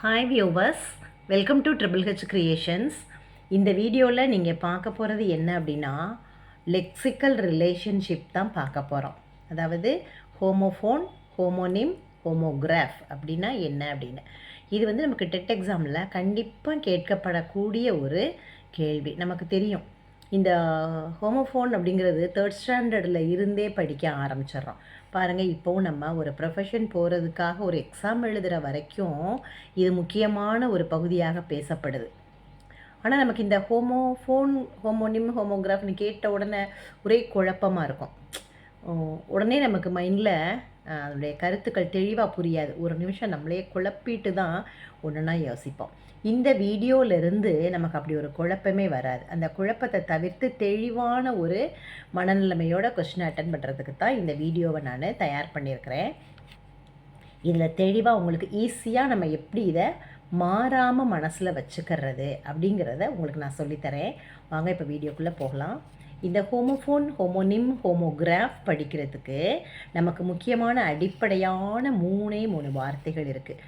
Hi viewers welcome to triple H creations இந்த வீடியோவில் நீங்கள் பார்க்க போகிறது என்ன அப்படின்னா லெக்சிக்கல் ரிலேஷன்ஷிப் தான் பார்க்க போகிறோம் அதாவது ஹோமோஃபோன் ஹோமோனிம் ஹோமோகிராஃப் அப்படின்னா என்ன அப்படின்னு. இது வந்து நமக்கு டெட் எக்ஸாமில் கண்டிப்பாக கேட்கப்படக்கூடிய ஒரு கேள்வி. நமக்கு தெரியும். இந்த ஹோமோஃபோன் அப்படிங்கிறது தேர்ட் ஸ்டாண்டர்டில் இருந்தே படிக்க ஆரம்பிச்சிடுறோம். பாருங்கள் இப்போவும் நம்ம ஒரு ப்ரொஃபஷன் போகிறதுக்காக ஒரு எக்ஸாம் எழுதுகிற வரைக்கும் இது முக்கியமான ஒரு பகுதியாக பேசப்படுது. ஆனால் நமக்கு இந்த ஹோமோ ஃபோன் ஹோமோனிம் ஹோமோகிராஃப்னு கேட்ட உடனே ஒரே குழப்பமாக இருக்கும். உடனே நமக்கு மைண்டில் அதனுடைய கருத்துக்கள் தெளிவாக புரியாது. ஒரு நிமிஷம் நம்மளே குழப்பிட்டு தான் ஒன்றுனா யோசிப்போம். இந்த வீடியோவிலேருந்து நமக்கு அப்படி ஒரு குழப்பமே வராது. அந்த குழப்பத்தை தவிர்த்து தெளிவான ஒரு மனநிலைமையோட கொஸ்டின் அட்டன் பண்ணுறதுக்கு தான் இந்த வீடியோவை நான் தயார் பண்ணியிருக்கிறேன். இதில் தெளிவாக உங்களுக்கு ஈஸியாக நம்ம எப்படி இதை மாறாமல் மனசில் வச்சுக்கிறது அப்படிங்கிறத உங்களுக்கு நான் சொல்லித்தரேன். வாங்க இப்போ வீடியோக்குள்ளே போகலாம். இந்த ஹோமோஃபோன் ஹோமோனிம் ஹோமோகிராஃப் படிக்கிறதுக்கு நமக்கு முக்கியமான அடிப்படையான மூணே மூணு வார்த்தைகள் இருக்குது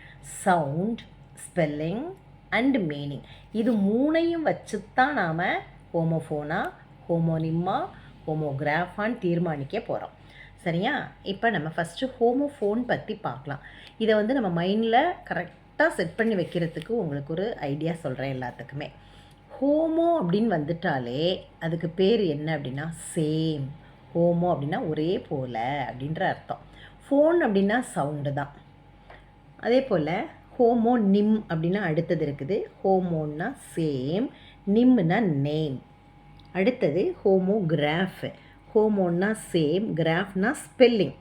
சவுண்ட் ஸ்பெல்லிங் அண்ட் மீனிங் இது மூணையும் வச்சு தான் நாம் ஹோமோஃபோனா ஹோமோனிம்மா ஹோமோகிராஃபான்னு தீர்மானிக்க போகிறோம் சரியா? இப்போ நம்ம ஃபஸ்ட்டு ஹோமோஃபோன் பற்றி பார்க்கலாம். இதை வந்து நம்ம மைண்டில் கரெக்டாக செட் பண்ணி வைக்கிறதுக்கு உங்களுக்கு ஒரு ஐடியா சொல்கிறேன் எல்லாத்துக்குமே. ஹோமோ அப்படின்னு வந்துட்டாலே அதுக்கு பேர் என்ன அப்படின்னா சேம். ஹோமோ அப்படின்னா ஒரே போல் அப்படின்ற அர்த்தம். ஃபோன் அப்படின்னா சவுண்டு தான். அதே போல் ஹோமோ நிம் அப்படின்னா அடுத்தது இருக்குது. ஹோமோன்னா சேம் நிம்னா நேம். அடுத்தது ஹோமோகிராஃப். ஹோமோன்னா சேம் கிராஃப்னா ஸ்பெல்லிங்.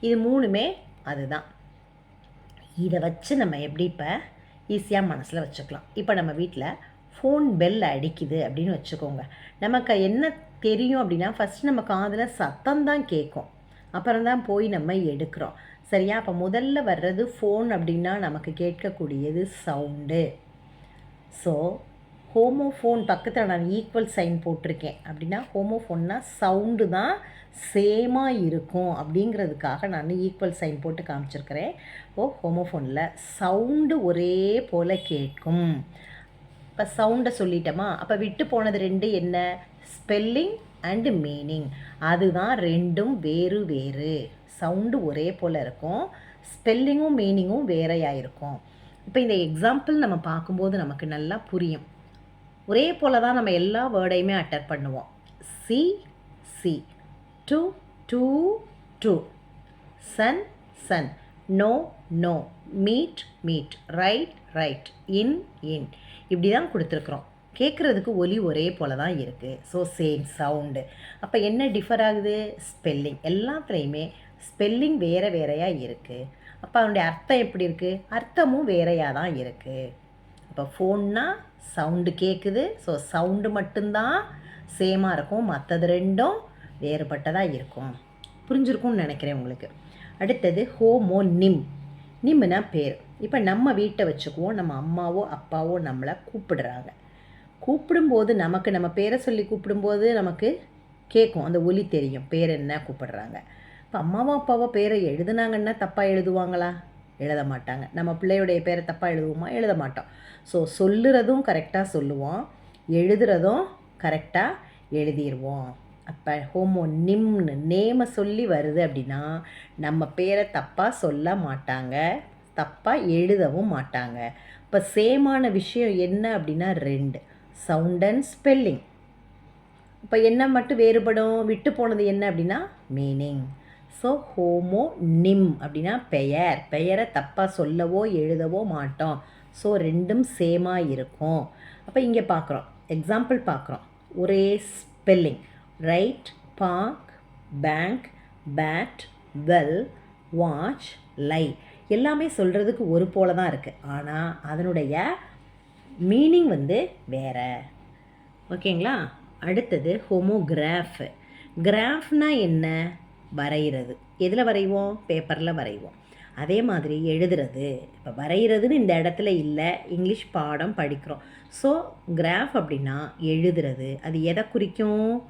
இது மூணுமே அதுதான். இதை வச்சு நம்ம எப்படி இப்போ ஈஸியாக மனசில் வச்சுக்கலாம். இப்போ நம்ம வீட்டில் ஃபோன் பெல் அடிக்குது அப்படின்னு வச்சுக்கோங்க. நமக்கு என்ன தெரியும் அப்படின்னா ஃபஸ்ட் நம்ம காதில் சத்தம் தான் கேட்கும் அப்புறம் தான் போய் நம்ம எடுக்கிறோம். சரியா? அப்போ முதல்ல வர்றது ஃபோன் அப்படின்னா நமக்கு கேட்கக்கூடியது சவுண்டு ஸோ ஹோமோஃபோன் பக்கத்தில் நான் ஈக்குவல் சைன் போட்டிருக்கேன். அப்படின்னா ஹோமோஃபோன்னா சவுண்டு தான் சேமாக இருக்கும் அப்படிங்கிறதுக்காக நான் ஈக்குவல் சைன் போட்டு காமிச்சிருக்கிறேன். ஓ ஹோமோஃபோனில் சவுண்டு ஒரே போல் கேட்கும். இப்போ சவுண்டை சொல்லிட்டோமா? அப்போ விட்டு போனது ரெண்டு என்ன? ஸ்பெல்லிங் அண்டு மீனிங் அதுதான் ரெண்டும் வேறு வேறு. சவுண்டு ஒரே போல் இருக்கும். ஸ்பெல்லிங்கும் மீனிங்கும் வேறையாக இருக்கும் இப்போ இந்த எக்ஸாம்பிள் நம்ம பார்க்கும்போது நமக்கு நல்லா புரியும். ஒரே போல் தான் நம்ம எல்லா வேர்டையுமே அட்டர் பண்ணுவோம். See sea to two too son sun no know meet meat right write in inn இப்படி தான் கொடுத்துருக்குறோம். கேட்குறதுக்கு ஒலி ஒரே போல தான் இருக்குது ஸோ சேம் சவுண்டு அப்போ என்ன டிஃபர் ஆகுது? ஸ்பெல்லிங் எல்லாத்துலேயுமே ஸ்பெல்லிங் வேறு வேறையாக இருக்குது அப்போ அதனுடைய அர்த்தம் எப்படி இருக்குது அர்த்தமும் வேறையாக தான் இருக்குது இப்போ ஃபோன்னா சவுண்டு கேட்குது ஸோ சவுண்டு மட்டும்தான் சேமாக இருக்கும். மற்றது ரெண்டும் வேறுபட்டதாக இருக்கும். புரிஞ்சிருக்கும்னு நினைக்கிறேன் உங்களுக்கு. அடுத்தது ஹோமோ நிம் நிம்னா பேர். இப்போ நம்ம வீட்டை வச்சுக்குவோம். நம்ம அம்மாவோ அப்பாவோ நம்மளை கூப்பிடுறாங்க. கூப்பிடும்போது நமக்கு நம்ம பேரை சொல்லி கூப்பிடும்போது நமக்கு கேட்கும். அந்த ஒலி தெரியும். பேர் என்ன கூப்பிடுறாங்க. இப்போ அம்மாவோ அப்பாவோ பேரை எழுதுனாங்கன்னா தப்பாக எழுதுவாங்களா? எழுத மாட்டாங்க. நம்ம பிள்ளையுடைய பேரை தப்பாக எழுதுவோமா? எழுத மாட்டோம். ஸோ சொல்லுறதும் கரெக்டாக சொல்லுவோம். எழுதுறதும் கரெக்டாக எழுதிடுவோம் அப்போ ஹோமோ நிம்னு நேமை சொல்லி வருது அப்படின்னா நம்ம பேரை தப்பாக சொல்ல மாட்டாங்க. தப்பாக எழுதவும் மாட்டாங்க. இப்போ சேமான விஷயம் என்ன அப்படின்னா ரெண்டு சவுண்ட் அண்ட் ஸ்பெல்லிங் இப்போ என்ன மட்டும் வேறுபடும்? விட்டு போனது என்ன அப்படின்னா மீனிங் ஸோ ஹோமோ நிம் அப்படின்னா பெயர். பெயரை தப்பாக சொல்லவோ எழுதவோ மாட்டோம். ஸோ ரெண்டும் சேமாக இருக்கும். அப்போ இங்கே பார்க்குறோம் எக்ஸாம்பிள் பார்க்குறோம் ஒரே spelling right park bank bat well watch lie எல்லாமே சொல்கிறதுக்கு ஒரு போல தான் இருக்குது ஆனால் அதனுடைய மீனிங் வந்து வேறு. ஓகேங்களா? அடுத்தது ஹோமோகிராஃப் கிராஃப்னா என்ன? வரைகிறது. எதில் வரைவோம்? பேப்பரில் வரைவோம். அதே மாதிரி எழுதுறது. இப்போ வரைகிறதுன்னு இந்த இடத்துல இல்லை. இங்கிலீஷ் பாடம் படிக்கிறோம். ஸோ கிராஃப் அப்படின்னா எழுதுறது. அது எதை குறிக்கும்?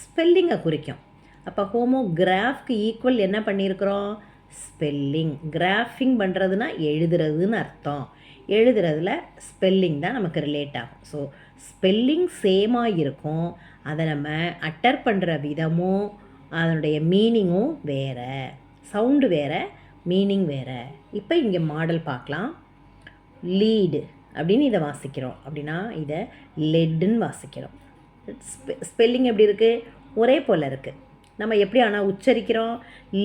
ஸ்பெல்லிங்கை குறிக்கும். அப்போ ஹோமோகிராஃப்க்கு ஈக்குவல் என்ன பண்ணியிருக்கிறோம்? ஸ்பெல்லிங் கிராஃபிங் பண்ணுறதுனா எழுதுறதுன்னு அர்த்தம். எழுதுறதுல ஸ்பெல்லிங் தான் நமக்கு ரிலேட் ஆகும். ஸோ ஸ்பெல்லிங் சேமாக இருக்கும். அதை நம்ம அட்டர் பண்ணுற விதமும் அதனுடைய மீனிங்கும் வேறு. சவுண்டு வேறு மீனிங் வேறு. இப்போ இங்கே மாடல் பார்க்கலாம். லீடு அப்படின்னு இதை வாசிக்கிறோம். அப்படின்னா இதை லெட்டுன்னு வாசிக்கிறோம். ஸ்பெ ஸ்பெல்லிங் எப்படி இருக்குது ஒரே போல் இருக்குது நம்ம எப்படி ஆனால் உச்சரிக்கிறோம்?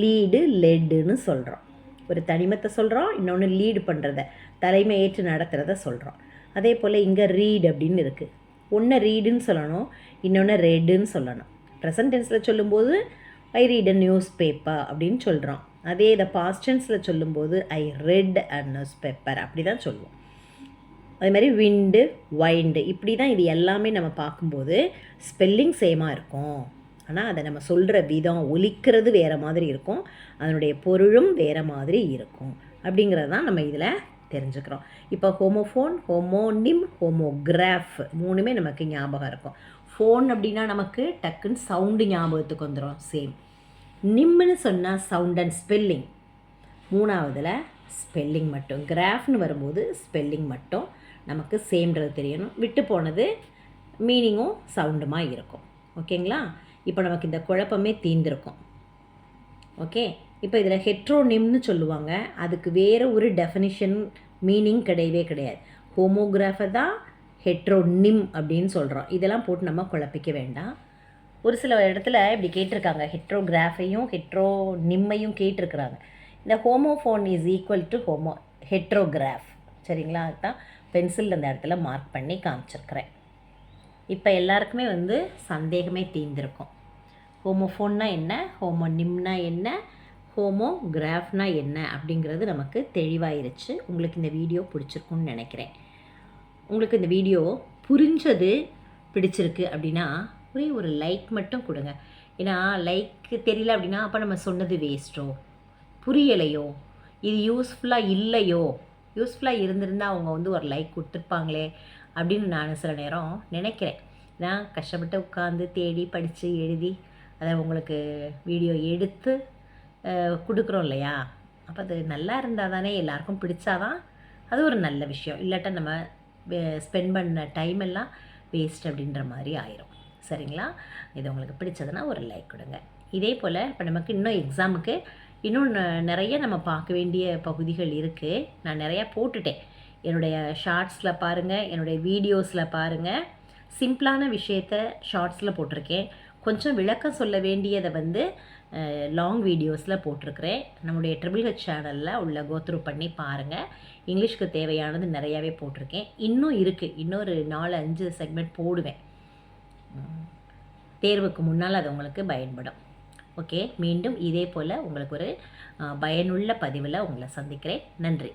லீடு லெட்டுன்னு சொல்கிறோம் ஒரு தனிமத்தை சொல்கிறோம் இன்னொன்று லீடு பண்ணுறத தலைமை ஏற்று நடத்துகிறத சொல்கிறோம் அதே போல் இங்கே ரீட் அப்படின்னு இருக்குது ஒன்று ரீடுன்னு சொல்லணும் இன்னொன்று ரெட்டுன்னு சொல்லணும். ப்ரெசன்ட் டென்ஸில் சொல்லும்போது I read a news paper அப்படின்னு சொல்கிறோம் அதே இதை பாஸ்ட் டென்ஸில் சொல்லும்போது I read a news paper அப்படி தான் சொல்லுவோம். அதே மாதிரி விண்டு வைண்டு இப்படி தான் இது எல்லாமே நம்ம பார்க்கும்போது ஸ்பெல்லிங் சேமாக இருக்கும். ஆனால் அதை நம்ம சொல்கிற விதம் ஒலிக்கிறது வேறு மாதிரி இருக்கும். அதனுடைய பொருளும் வேறு மாதிரி இருக்கும். அப்படிங்கிறது தான் நம்ம இதில் தெரிஞ்சுக்கிறோம். இப்போ ஹோமோஃபோன் ஹோமோனிம் ஹோமோகிராஃப் மூணுமே நமக்கு ஞாபகம் இருக்கும். ஃபோன் அப்படின்னா நமக்கு டக்குன்னு சவுண்டு ஞாபகத்துக்கு வந்துடும் சேம் நிம்னு சொன்னால் சவுண்ட் அண்ட் ஸ்பெல்லிங் மூணாவதில் ஸ்பெல்லிங் மட்டும். கிராஃப்னு வரும்போது ஸ்பெல்லிங் மட்டும். நமக்கு சேம்ன்றது தெரியணும். விட்டு போனது மீனிங்கும் சவுண்டுமா இருக்கும் ஓகேங்களா இப்போ நமக்கு இந்த குழப்பமே தீர்ந்திருக்கும். ஓகே இப்போ இதில் ஹெட்ரோனிம்னு சொல்லுவாங்க. அதுக்கு வேறு ஒரு டெஃபினிஷன் மீனிங் கிடையவே கிடையாது. ஹோமோகிராஃபை தான் ஹெட்ரோனிம் அப்படின்னு சொல்கிறோம் இதெல்லாம் போட்டு நம்ம குழப்பிக்க வேண்டாம். ஒரு சில இடத்துல இப்படி கேட்டிருக்காங்க. ஹெட்ரோகிராஃபையும் ஹெட்ரோனிம்மையும் கேட்டிருக்கிறாங்க. இந்த homophone is equal to homo heterograph சரிங்களா? அதுதான் பென்சில் அந்த இடத்துல மார்க் பண்ணி காமிச்சிருக்கிறேன். இப்போ எல்லாருக்குமே வந்து சந்தேகமே தீர்ந்திருக்கும். ஹோமோஃபோன்னா என்ன? ஹோமோனிம்னா என்ன? ஹோமோகிராஃப்னா என்ன? அப்படிங்கிறது நமக்கு தெளிவாயிருச்சு. உங்களுக்கு இந்த வீடியோ பிடிச்சிருக்குன்னு நினைக்கிறேன். உங்களுக்கு இந்த வீடியோ புரிஞ்சது பிடிச்சிருக்கு அப்படின்னா ஒரே ஒரு லைக் மட்டும் கொடுங்க. ஏன்னா லைக் தெரியல அப்படின்னா அப்போ நம்ம சொன்னது வேஸ்ட்டோ புரியலையோ? இது யூஸ்ஃபுல்லாக இல்லையோ? யூஸ்ஃபுல்லாக இருந்திருந்தால் அவங்க வந்து ஒரு லைக் கொடுத்துருப்பாங்களே அப்படின்னு நான் சில நேரம் நினைக்கிறேன். நான் கஷ்டப்பட்டு உட்காந்து தேடி படித்து எழுதி அதை உங்களுக்கு வீடியோ எடுத்து கொடுக்குறோம் இல்லையா? அப்போ அது நல்லா இருந்தால் தானே எல்லாருக்கும் பிடிச்சாதான் அது ஒரு நல்ல விஷயம். இல்லாட்டா நம்ம ஸ்பெண்ட் பண்ண டைம் எல்லாம் வேஸ்ட் அப்படின்ற மாதிரி ஆயிரும். சரிங்களா? இது உங்களுக்கு பிடிச்சதுன்னா ஒரு லைக் கொடுங்க. இதே போல் இப்போ நமக்கு இன்னும் எக்ஸாமுக்கு இன்னும் நிறைய நம்ம பார்க்க வேண்டிய பகுதிகள் இருக்குது நான் நிறையா போட்டுட்டேன். என்னுடைய ஷார்ட்ஸில் பாருங்கள் என்னுடைய வீடியோஸில் பாருங்கள் சிம்பிளான விஷயத்த ஷார்ட்ஸில் போட்டிருக்கேன். கொஞ்சம் விளக்கம் சொல்ல வேண்டியதை வந்து லாங் வீடியோஸில் போட்டிருக்கிறேன். நம்முடைய ட்ரிபிள் ஹெச் சேனலில் உள்ள கோத்ரூ பண்ணி பாருங்கள் இங்கிலீஷ்க்கு தேவையானது நிறையாவே போட்டிருக்கேன். இன்னும் இருக்குது இன்னொரு நாலு அஞ்சு செக்மெண்ட் போடுவேன். தேர்வுக்கு முன்னால் அது உங்களுக்கு பயன்படும். ஓகே மீண்டும் இதே போல் உங்களுக்கு ஒரு பயனுள்ள பதிவில் உங்களை சந்திக்கிறேன். நன்றி.